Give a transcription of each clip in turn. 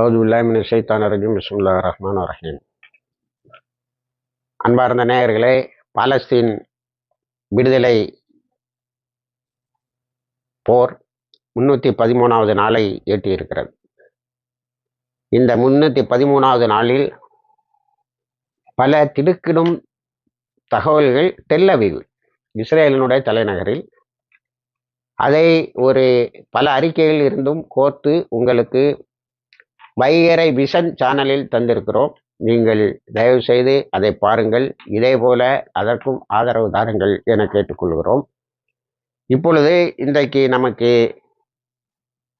அவது உல்லாமின் ஷைத்தான் பிஸ்முல்லா ரஹ்மான் ரஹீம். அன்பார்ந்த நேயர்களே பாலஸ்தீன் விடுதலை போர் முன்னூற்றி பதிமூணாவது நாளை எட்டியிருக்கிறது. இந்த முன்னூற்றி பதிமூணாவது நாளில் பல திடுக்கிடும் தகவல்கள் தெல்லவிவு இஸ்ரேலினுடைய தலைநகரில். அதை ஒரு பல அறிக்கையில் இருந்தும் கோர்த்து உங்களுக்கு வைகரை விஷன் சேனலில் தந்திருக்கிறோம். நீங்கள் தயவு செய்து அதை பாருங்கள். இதே போல அதற்கும் ஆதரவு தாருங்கள் என கேட்டுக்கொள்கிறோம். இப்பொழுது இன்றைக்கு நமக்கு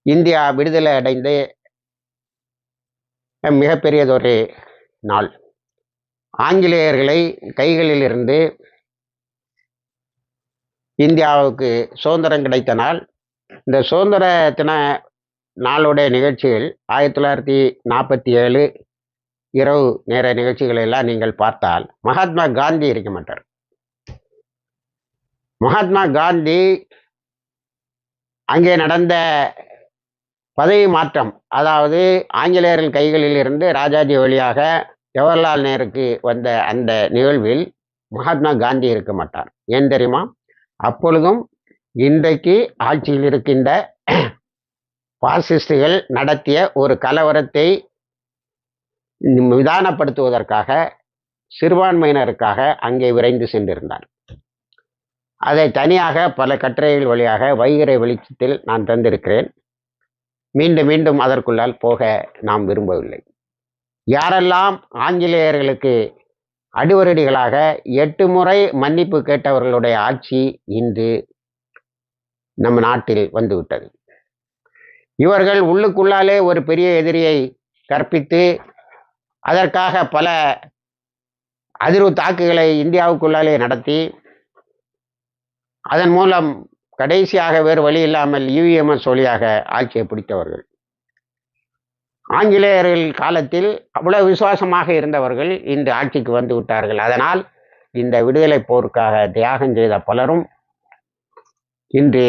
இந்தியா விடுதலை அடைந்த மிகப்பெரியதொரு நாள். ஆங்கிலேயர்களை கைகளில் இருந்து இந்தியாவுக்கு சுதந்திரம் கிடைத்த நாள். இந்த சுதந்திர தின நாளுடைய நிகழ்ச்சிகள் ஆயிரத்தி தொள்ளாயிரத்தி நாற்பத்தி ஏழு இரவு நேர நிகழ்ச்சிகளை எல்லாம் நீங்கள் பார்த்தால் மகாத்மா காந்தி இருக்க மாட்டார். மகாத்மா காந்தி அங்கே நடந்த பதவி மாற்றம் அதாவது ஆங்கிலேயர்கள் கைகளில் இருந்து ராஜாஜி வழியாக ஜவஹர்லால் நேருக்கு வந்த அந்த நிகழ்வில் மகாத்மா காந்தி இருக்க மாட்டார். ஏன் தெரியுமா? அப்பொழுதும் இன்றைக்கு ஆட்சியில் இருக்கின்ற பாசிஸ்டுகள் நடத்திய ஒரு கலவரத்தை விதானப்படுத்துவதற்காக சிறுபான்மையினருக்காக அங்கே விரைந்து சென்றிருந்தார். அதை தனியாக பல கட்டுரைகள் வழியாக வைகரை வெளிச்சத்தில் நான் தந்திருக்கிறேன். மீண்டும் மீண்டும் அதற்குள்ளால் போக நாம் விரும்பவில்லை. யாரெல்லாம் ஆங்கிலேயர்களுக்கு அடிவரடிகளாக எட்டு முறை மன்னிப்பு கேட்டவர்களுடைய ஆட்சி இன்று நம் நாட்டில் வந்துவிட்டது. இவர்கள் உள்ளுக்குள்ளாலே ஒரு பெரிய எதிரியை கற்பித்து அதற்காக பல அதிர்வு தாக்குகளை இந்தியாவுக்குள்ளாலே நடத்தி அதன் மூலம் கடைசியாக வேறு வழி இல்லாமல் யூஎம்எஸ் வழியாக ஆட்சியை பிடித்தவர்கள். ஆங்கிலேயர்கள் காலத்தில் அவ்வளவு விசுவாசமாக இருந்தவர்கள் இன்று ஆட்சிக்கு வந்து விட்டார்கள். அதனால் இந்த விடுதலை போருக்காக தியாகம் செய்த பலரும் இன்று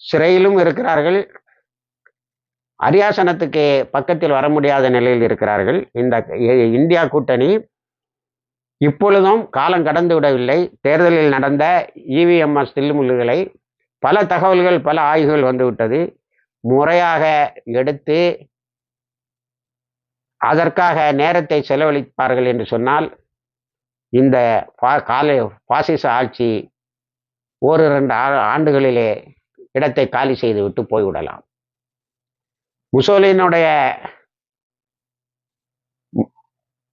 சிறையிலும் இருக்கிறார்கள். அரியாசனத்துக்கு பக்கத்தில் வர முடியாத நிலையில் இருக்கிறார்கள். இந்த இந்தியா கூட்டணி இப்பொழுதும் காலம் கடந்து விடவில்லை. தேர்தலில் நடந்த இவிஎம்எஸ் தில்லுமுள்ளுகளை பல தகவல்கள் பல ஆய்வுகள் வந்துவிட்டது. முறையாக எடுத்து அதற்காக நேரத்தை செலவழிப்பார்கள் என்று சொன்னால் இந்த பா காலை பாசிச ஆட்சி ஒரு ரெண்டு ஆண்டுகளிலே இடத்தை காலி செய்துவிட்டு போய்விடலாம். முசோலினுடைய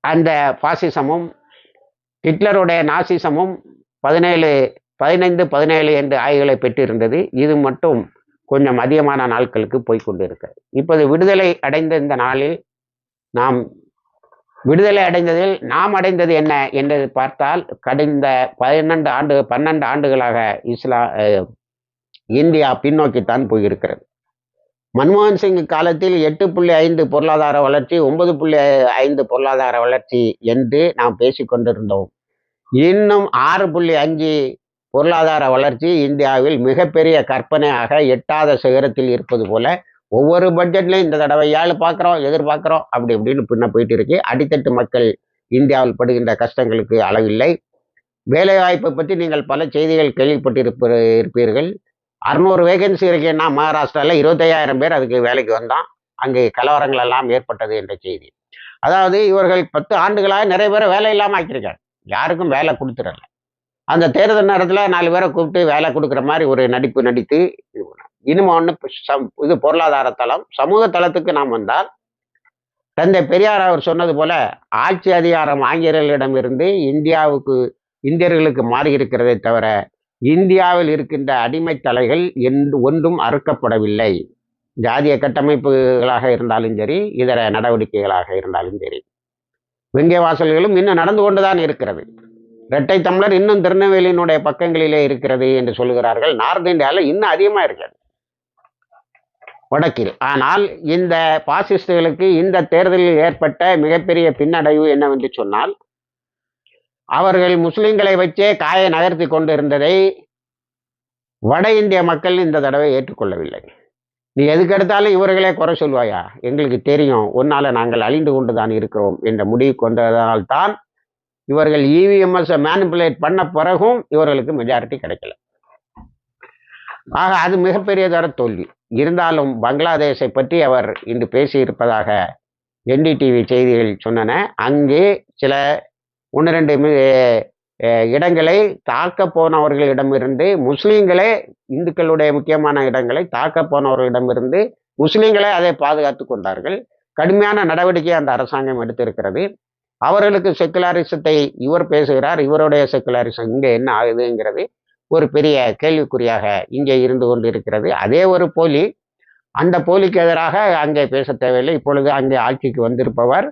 அந்த பாசிசமும் ஹிட்லருடைய நாசிசமும் பதினேழு பதினைந்து பதினேழு என்று ஆய்வுகளை பெற்றிருந்தது. இது மட்டும் கொஞ்சம் அதிகமான நாட்களுக்கு போய்கொண்டு இருக்கிறது இப்போது விடுதலை அடைந்த இந்த நாளில் நாம் விடுதலை அடைந்ததில் நாம் அடைந்தது என்ன என்று பார்த்தால் கடந்த பதினெண்டு ஆண்டு பன்னெண்டு ஆண்டுகளாக இஸ்லா இந்தியா பின்னோக்கித்தான் போயிருக்கிறது. மன்மோகன் சிங் காலத்தில் எட்டு புள்ளி ஐந்து பொருளாதார வளர்ச்சி ஒன்பது புள்ளி ஐந்து பொருளாதார வளர்ச்சி என்று நாம் பேசிக்கொண்டிருந்தோம் இன்னும் ஆறு புள்ளி அஞ்சு பொருளாதார வளர்ச்சி இந்தியாவில் மிகப்பெரிய கற்பனையாக எட்டாத சிகரத்தில் இருப்பது போல ஒவ்வொரு பட்ஜெட்லையும் இந்த தடவை ஏழு பார்க்குறோம் எதிர்பார்க்குறோம் அப்படி இப்படின்னு பின்ன போயிட்டு இருக்கு. அடித்தட்டு மக்கள் இந்தியாவில் படுகின்ற கஷ்டங்களுக்கு அளவில்லை. வேலைவாய்ப்பை பற்றி நீங்கள் பல செய்திகள் கேள்விப்பட்டிருப்ப இருப்பீர்கள். அறுநூறு வேகன்சி இருக்கேன்னா மகாராஷ்டிராவில் இருபத்தையாயிரம் பேர் அதுக்கு வேலைக்கு வந்தான் அங்கே கலவரங்கள் எல்லாம் ஏற்பட்டது என்ற செய்தி. அதாவது இவர்கள் பத்து ஆண்டுகளாக நிறைய பேரை வேலை இல்லாமல் ஆக்கியிருக்காங்க. யாருக்கும் வேலை கொடுத்துடல. அந்த தேர்தல் நேரத்தில் நாலு பேரை கூப்பிட்டு வேலை கொடுக்குற மாதிரி ஒரு நடிப்பு நடித்து இனிமே ஒன்று இது பொருளாதார தளம். சமூக தளத்துக்கு நாம் வந்தால் தந்தை பெரியார் அவர் சொன்னது போல ஆட்சி அதிகாரம் ஆங்கிலேயர்களிடம் இருந்து இந்தியாவுக்கு இந்தியர்களுக்கு மாறி இருக்கிறதை தவிர இந்தியாவில் இருக்கின்ற அடிமை தலைகள் என்று ஒன்றும் அறுக்கப்படவில்லை. ஜாதிய கட்டமைப்புகளாக இருந்தாலும் சரி இதர நடவடிக்கைகளாக இருந்தாலும் சரி. வெங்கை வாசல்களும் இன்னும் நடந்து கொண்டுதான் இருக்கிறது. இரட்டை தமிழர் இன்னும் திருநெல்வேலியினுடைய பக்கங்களிலே இருக்கிறது என்று சொல்கிறார்கள் நார்த் இந்தியாவில் இன்னும் அதிகமாக இருக்கிறது. வடக்கில். ஆனால் இந்த பாசிஸ்டுகளுக்கு இந்த தேர்தலில் ஏற்பட்ட மிகப்பெரிய பின்னடைவு என்னவென்று சொன்னால் அவர்கள் முஸ்லிம்களை வச்சே காயை நகர்த்தி கொண்டு இருந்ததை வட இந்திய மக்கள் இந்த தடவை ஏற்றுக்கொள்ளவில்லை. நீ எதுக்கு எடுத்தாலும் இவர்களே குறை சொல்வாயா? எங்களுக்கு தெரியும். உன்னால நாங்கள் அழிந்து கொண்டு தான் இருக்கிறோம் என்ற முடிவு கொண்டதனால்தான் இவர்கள் இவிஎம்எஸ் மேனிப்புலேட் பண்ண பிறகும் இவர்களுக்கு மெஜாரிட்டி கிடைக்கல. ஆக அது மிகப்பெரியதொரு தோல்வி. இருந்தாலும் பங்களாதேஷை பற்றி அவர் இன்று பேசியிருப்பதாக என்டிடிவி செய்திகள் சொன்னன. அங்கே சில ஒன்று ரெண்டு இடங்களை தாக்க போனவர்களிடமிருந்து முஸ்லீம்களே இந்துக்களுடைய முக்கியமான இடங்களை தாக்க போனவர்களிடமிருந்து முஸ்லீம்களே அதை பாதுகாத்து கொண்டார்கள். கடுமையான நடவடிக்கை அந்த அரசாங்கம் எடுத்திருக்கிறது. அவர்களுக்கு செக்குலாரிசத்தை இவர் பேசுகிறார் இவருடைய செக்குலாரிசம் இங்கே என்ன ஆகுதுங்கிறது ஒரு பெரிய கேள்விக்குறியாக இங்கே இருந்து கொண்டு இருக்கிறது அதே ஒரு போலி அந்த போலிக்கு எதிராக அங்கே பேச தேவையில்லை. இப்பொழுது அங்கே ஆட்சிக்கு வந்திருப்பவர்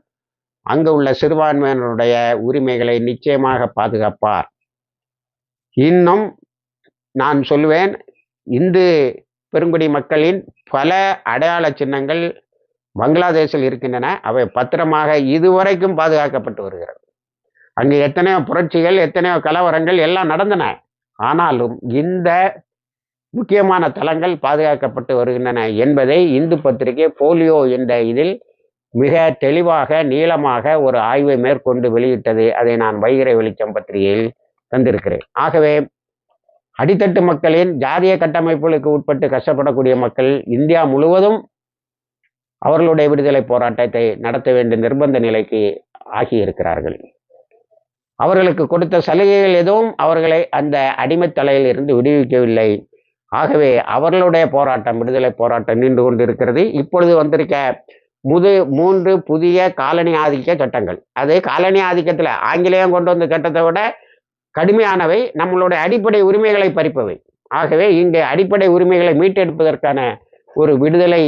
அங்கு உள்ள சிறுபான்மையினருடைய உரிமைகளை நிச்சயமாக பாதுகாப்பார். இன்னும் நான் சொல்வேன் இந்து பெருங்குடி மக்களின் பல அடையாள சின்னங்கள் பங்களாதேஷில் இருக்கின்றன. அவை பத்திரமாக இதுவரைக்கும் பாதுகாக்கப்பட்டு வருகிறது. அங்கு எத்தனையோ புரட்சிகள் எத்தனையோ கலவரங்கள் எல்லாம் நடந்தன. ஆனாலும் இந்த முக்கியமான தலங்கள் பாதுகாக்கப்பட்டு வருகின்றன என்பதை இந்து பத்திரிகை போலியோ என்ற இதில் மிக தெளிவாக நீளமாக ஒரு ஆய்வை மேற்கொண்டு வெளியிட்டது. அதை நான் வைகரை வெளிச்சம் பத்திரிகையில் தந்திருக்கிறேன். ஆகவே அடித்தட்டு மக்களின் ஜாதிய கட்டமைப்புகளுக்கு உட்பட்டு கஷ்டப்படக்கூடிய மக்கள் இந்தியா முழுவதும் அவர்களுடைய விடுதலை போராட்டத்தை நடத்த வேண்டிய நிர்பந்த நிலைக்கு ஆகியிருக்கிறார்கள். அவர்களுக்கு கொடுத்த சலுகைகள் எதுவும் அவர்களை அந்த அடிமை தலையில் இருந்து விடுவிக்கவில்லை. ஆகவே அவர்களுடைய போராட்டம் விடுதலை போராட்டம் நின்று கொண்டிருக்கிறது. இப்பொழுது வந்திருக்க முது மூன்று புதிய காலனி ஆதிக்க சட்டங்கள். அது காலனி ஆதிக்கத்தில் ஆங்கிலேயம் கொண்டு வந்த சட்டத்தை விட கடுமையானவை நம்மளுடைய அடிப்படை உரிமைகளை பறிப்பவை. ஆகவே இங்கே அடிப்படை உரிமைகளை மீட்டெடுப்பதற்கான ஒரு விடுதலை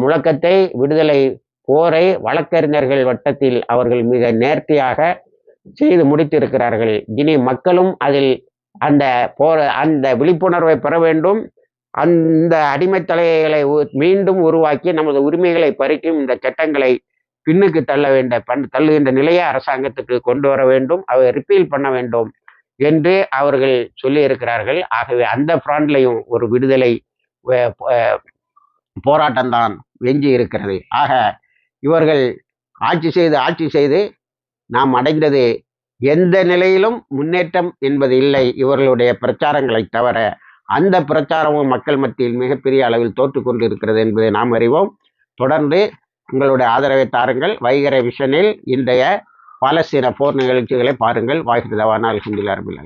முழக்கத்தை விடுதலை போரை வழக்கறிஞர்கள் வட்டத்தில் அவர்கள் மிக நேர்த்தியாக செய்து முடித்திருக்கிறார்கள். இனி மக்களும் அதில் அந்த போர அந்த விழிப்புணர்வை பெற வேண்டும். அந்த அடிமை தலைகளை உ- மீண்டும் உருவாக்கி நமது உரிமைகளை பறிக்கும் இந்த சட்டங்களை பின்னுக்கு தள்ள வேண்ட பண் தள்ளுகின்ற நிலையை அரசாங்கத்துக்கு கொண்டு வர வேண்டும் அவை ரிப்பீல் பண்ண வேண்டும் என்று அவர்கள் சொல்லியிருக்கிறார்கள். ஆகவே அந்த ஃப்ராண்ட்லையும் ஒரு விடுதலை போராட்டம்தான் வெஞ்சி இருக்கிறது. ஆக இவர்கள் ஆட்சி செய்து ஆட்சி செய்து நாம் அடைந்தது எந்த நிலையிலும் முன்னேற்றம் என்பது இல்லை. இவர்களுடைய பிரச்சாரங்களை தவிர அந்த பிரச்சாரமும் மக்கள் மத்தியில் மிகப்பெரிய அளவில் தோற்று கொண்டிருக்கிறது என்பதை நாம் அறிவோம். தொடர்ந்து உங்களுடைய ஆதரவை தாருங்கள். வைகர விஷனில் இன்றைய பாலஸ்தீன போர் நிகழ்ச்சிகளை பாருங்கள். வாய்ஸ் தவானால் அல்ஹம்துலில்லாஹ் ரபில்